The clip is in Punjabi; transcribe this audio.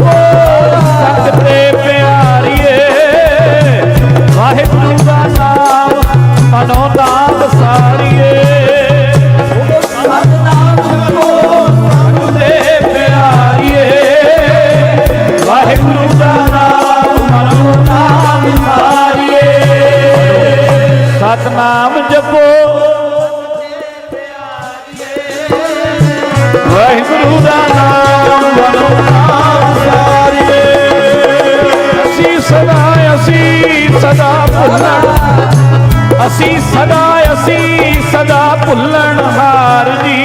ਸਤ ਤੇ ਪਿਆਰੀਏ, ਵਾਹਿਗੁਰੂ ਦਾ ਨਾਮ ਮਨੋ ਨਾਮ ਸਾਰੀਏ। ਓ ਸਤਨਾਮ ਜਪੋ ਵਾਹਿਗੁਰੂ ਦਾ ਨਾਮ ਮਨੋ ਨਾਮ ਸਾਰੀਏ। ਸਤਨਾਮ ਜਪੋ। ਵਾਹਿਗੁਰੂ ਦਾ ਸਦਾ ਭੁੱਲਣ। ਅਸੀਂ ਸਦਾ ਅਸੀਂ ਸਦਾ ਭੁੱਲਣ ਹਾਰ ਜੀ।